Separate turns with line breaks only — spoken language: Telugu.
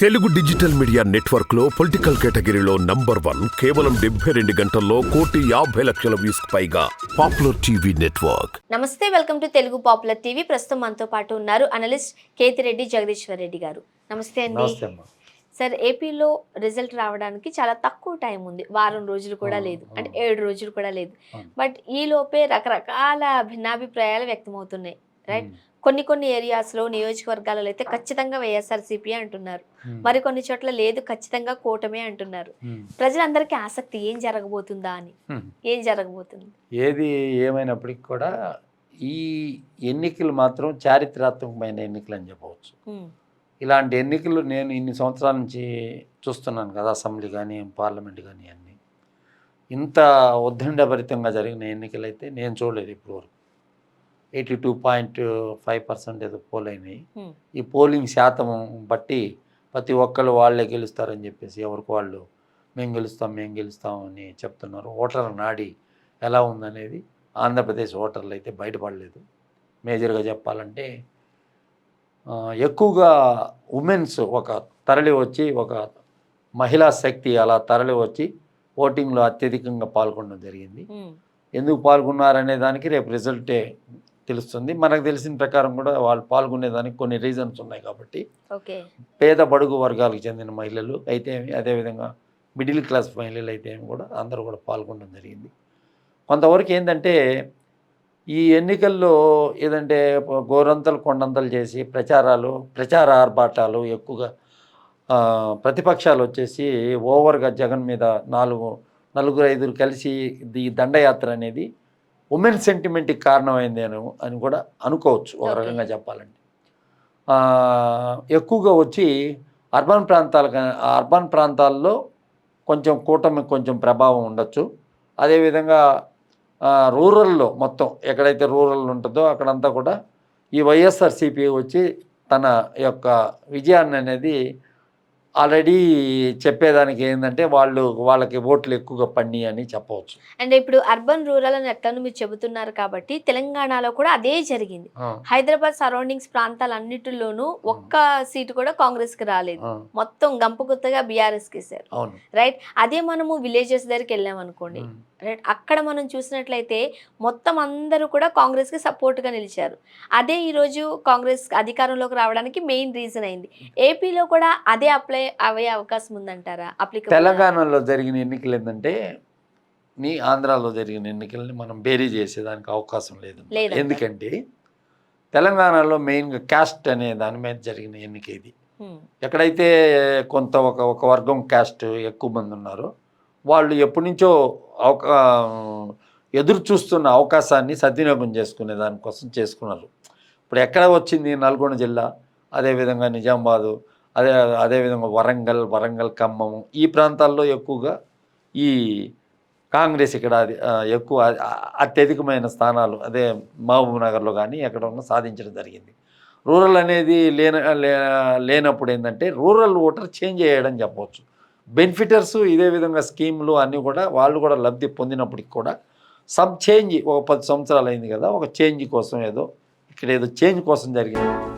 తెలుగు డిజిటల్ మీడియా నెట్వర్క్లో పొలిటికల్ కేటగిరీలో నంబర్ వన్ కేవలం డెబ్బై రెండు గంటల్లో కోటి యాభై లక్షల వ్యూస్ పైగా పాపులర్ టీవీ నెట్వర్క్.
నమస్తే welcome to Telugu popular TV. ప్రస్తుతం మనతో పాటు ఉన్నారు అనలిస్ట్ కేతిరెడ్డి జగదీశ్వర్ రెడ్డి గారు. నమస్తే అండి. సార్ ఏపీలో రిజల్ట్ రావడానికి చాలా తక్కువ టైం ఉంది. వారం రోజులు కూడా లేదు. అంటే. ఏడు రోజులు కూడా లేదు. బట్ ఈ లోపే రకరకాల భిన్నాభిప్రాయాలు వ్యక్తమవుతున్నాయి. రైట్? కొన్ని కొన్ని ఏరియాస్లో నియోజకవర్గాలలో అయితే ఖచ్చితంగా వైఎస్ఆర్సీపీ అంటున్నారు.
ఉమ్,
మరి కొన్ని చోట్ల లేదు ఖచ్చితంగా కూటమే అంటున్నారు. ప్రజలందరికీ ఆసక్తి ఏం జరగబోతుందా అని. ఏం జరగబోతుంది?
ఏది ఏమైనప్పటికీ కూడా ఈ ఎన్నికలు మాత్రం చారిత్రాత్మకమైన ఎన్నికలు అని చెప్పవచ్చు. ఇలాంటి ఎన్నికలు నేను ఇన్ని సంవత్సరాల నుంచి చూస్తున్నాను కదా అసెంబ్లీ కానీ పార్లమెంట్ కానీ అన్నీ. ఇంత ఉద్దండభరితంగా జరిగిన ఎన్నికలు అయితే నేను చూడలేదు ఇప్పుడు వరకు eighty two point five percent ఏదో పోల్ అయినాయి. ఈ పోలింగ్ శాతం బట్టి ప్రతి ఒక్కరు వాళ్ళే గెలుస్తారని చెప్పేసి ఎవరికి వాళ్ళు మేము గెలుస్తాం మేము గెలుస్తాం అని చెప్తున్నారు. ఓటర్ నాడి ఎలా ఉందనేది ఆంధ్రప్రదేశ్ ఓటర్లు అయితే బయటపడలేదు. మేజర్గా చెప్పాలంటే ఎక్కువగా ఉమెన్స్ ఒక తరలి వచ్చి ఒక మహిళా శక్తి అలా తరలి వచ్చి ఓటింగ్లో అత్యధికంగా పాల్గొనడం జరిగింది. ఎందుకు పాల్గొన్నారనే దానికి రేపు రిజల్టే తెలుస్తుంది. మనకు తెలిసిన ప్రకారం కూడా వాళ్ళు పాల్గొనేదానికి కొన్ని రీజన్స్ ఉన్నాయి కాబట్టి. పేద బడుగు వర్గాలకు చెందిన మహిళలు అయితే అదేవిధంగా మిడిల్ క్లాస్ మహిళలు అయితే కూడా అందరూ కూడా పాల్గొనడం జరిగింది. కొంతవరకు ఏంటంటే ఈ ఎన్నికల్లో ఏదంటే గోరంతలు కొండంతలు చేసి ప్రచారాలు ప్రచార ఆర్భాటాలు ఎక్కువగా ప్రతిపక్షాలు వచ్చేసి ఓవర్గా జగన్ మీద నాలుగు నలుగురు ఐదుగురు కలిసి ఈ దండయాత్ర అనేది ఉమెన్ సెంటిమెంట్కి కారణమైంది అని అని కూడా అనుకోవచ్చు ఒక. రకంగా చెప్పాలంటే ఎక్కువగా వచ్చి అర్బన్ ప్రాంతాల అర్బన్ ప్రాంతాల్లో కొంచెం కూటమి కొంచెం ప్రభావం ఉండొచ్చు అదేవిధంగా రూరల్లో మొత్తం ఎక్కడైతే రూరల్ ఉంటుందో అక్కడంతా కూడా ఈ వైఎస్ఆర్సీపీ వచ్చి తన యొక్క విజయాన్ని అనేది ఆల్రెడీ చెప్పేదానికి ఏంటంటే వాళ్ళు వాళ్ళకి ఓట్లు ఎక్కువగా పడినాయి అని చెప్పవచ్చు.
అండ్ ఇప్పుడు అర్బన్ రూరల్ అని ఎట్లను మీరు చెబుతున్నారు కాబట్టి తెలంగాణలో కూడా అదే జరిగింది. హైదరాబాద్ సరౌండింగ్స్ ప్రాంతాలన్నిటిలోనూ ఒక్క సీటు కూడా కాంగ్రెస్కి రాలేదు మొత్తం గంపు గుత్తగా బీఆర్ఎస్కి ఇస్తారు రైట్? అదే మనము విలేజెస్ దగ్గరికి వెళ్ళాం అనుకోండి. రైట్? అక్కడ మనం చూసినట్లయితే మొత్తం అందరూ కూడా కాంగ్రెస్కి సపోర్ట్గా నిలిచారు. అదే ఈ రోజు కాంగ్రెస్ అధికారంలోకి రావడానికి మెయిన్ రీజన్ అయింది. ఏపీలో కూడా అదే అప్లై అయ్యే అవకాశం ఉందంటారా? అప్లికబుల్
తెలంగాణలో జరిగిన ఎన్నికలు ఏంటంటే నీ ఆంధ్రాలో జరిగిన ఎన్నికల్ని మనం బేరీ చేసేదానికి అవకాశం లేదు. ఎందుకంటే తెలంగాణలో మెయిన్గా క్యాస్ట్ అనే దాని మీద జరిగిన ఎన్నిక ఇది. ఎక్కడైతే కొంత ఒక ఒక వర్గం క్యాస్ట్ ఎక్కువ మంది ఉన్నారో వాళ్ళు ఎప్పటి నుంచో అవకా ఎదురు చూస్తున్న అవకాశాన్ని సద్వినియోగం చేసుకునే దానికోసం చేసుకున్నారు. ఇప్పుడు ఎక్కడ వచ్చింది? నల్గొండ జిల్లా అదేవిధంగా నిజామాబాదు అదే అదేవిధంగా వరంగల్ వరంగల్ ఖమ్మం ఈ ప్రాంతాల్లో ఎక్కువగా ఈ కాంగ్రెస్ ఇక్కడ అది, ఎక్కువ అత్యధికమైన స్థానాలు అదే మహబూబ్ నగర్లో కానీ ఎక్కడ ఉన్నా సాధించడం జరిగింది. రూరల్ అనేది లేన లే- లేనప్పుడు ఏంటంటే రూరల్ ఓటర్ చేంజ్ చేయడం చెప్పవచ్చు. బెనిఫిటర్స్ ఇదే విధంగా స్కీమ్లు అన్నీ కూడా వాళ్ళు కూడా లబ్ధి పొందినప్పటికి కూడా సమ్ చేంజ్ ఒక పది సంవత్సరాలు అయింది కదా ఒక చేంజ్ కోసం ఏదో ఇక్కడ ఏదో చేంజ్ కోసం జరిగింది.